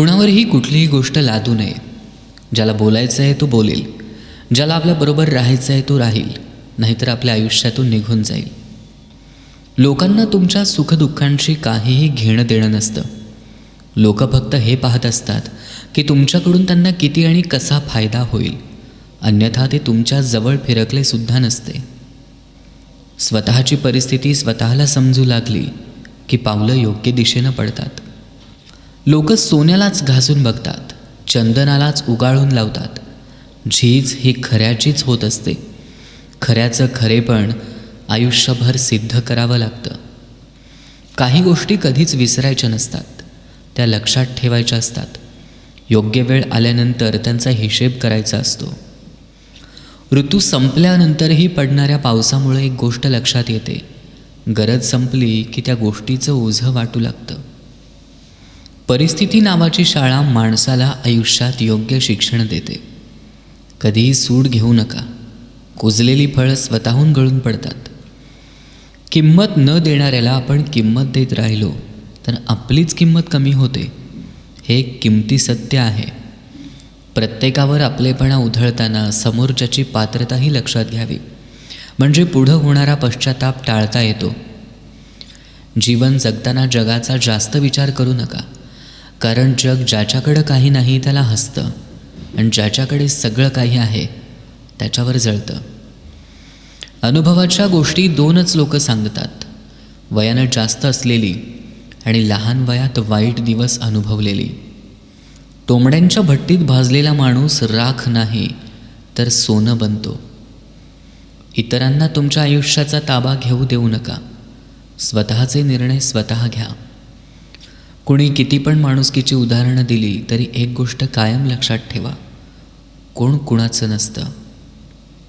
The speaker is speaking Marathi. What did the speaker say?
कुणावरही कुठलीही गोष्ट लादू नये. ज्याला बोलायचं आहे तो बोलेल. ज्याला आपल्याबरोबर राहायचं आहे तो राहील. नाहीतर आपल्या आयुष्यातून निघून जाईल. लोकांना तुमच्या सुखदुःखांशी काहीही घेणं देणं नसतं. लोक फक्त हे पाहत असतात की तुमच्याकडून त्यांना किती आणि कसा फायदा होईल. अन्यथा ते तुमच्या जवळ फिरकले सुद्धा नसते. स्वतःची परिस्थिती स्वतःला समजू लागली की पावलं योग्य दिशेनं पडतात. लोक सोन्यालाच घासून बघतात चंदनालाच उगाळून लावतात. झीज ही खऱ्याचीच होत असते. खऱ्याचं खरेपण आयुष्यभर सिद्ध करावं लागतं. काही गोष्टी कधीच विसरायच्या नसतात त्या लक्षात ठेवायच्या असतात. योग्य वेळ आल्यानंतर त्यांचा हिशेब करायचा असतो. ऋतू संपल्यानंतरही पडणाऱ्या पावसामुळे एक गोष्ट लक्षात येते. गरज संपली की त्या गोष्टीचं ओझं वाटू लागतं. परिस्थिती नावाची शाळा माणसाला आयुष्यात योग्य शिक्षण देते. कधीही सूड घेऊ नका. कुजलेली फळं स्वतःहून गळून पडतात. किंमत न देणाऱ्याला आपण किंमत देत राहिलो तर आपलीच किंमत कमी होते. हे एक किमती सत्य आहे. प्रत्येकावर आपलेपणा उधळताना समोरच्याची पात्रताही लक्षात घ्यावी. म्हणजे पुढं होणारा पश्चाताप टाळता येतो. जीवन जगताना जगाचा जास्त विचार करू नका. कारण जग ज्याच्याकडं काही नाही त्याला हसतं. आणि ज्याच्याकडे सगळं काही आहे त्याच्यावर जळतं. अनुभवाच्या गोष्टी दोनच लोक सांगतात. वयानं जास्त असलेली आणि लहान वयात वाईट दिवस अनुभवलेली. तोंबड्यांच्या भट्टीत भाजलेला माणूस राख नाही तर सोनं बनतो. इतरांना तुमच्या आयुष्याचा ताबा घेऊ देऊ नका. स्वतःचे निर्णय स्वतः घ्या. कुणी किती पण माणुसकीची उदाहरणं दिली तरी एक गोष्ट कायम लक्षात ठेवा. कोण कुणाचं नसतं.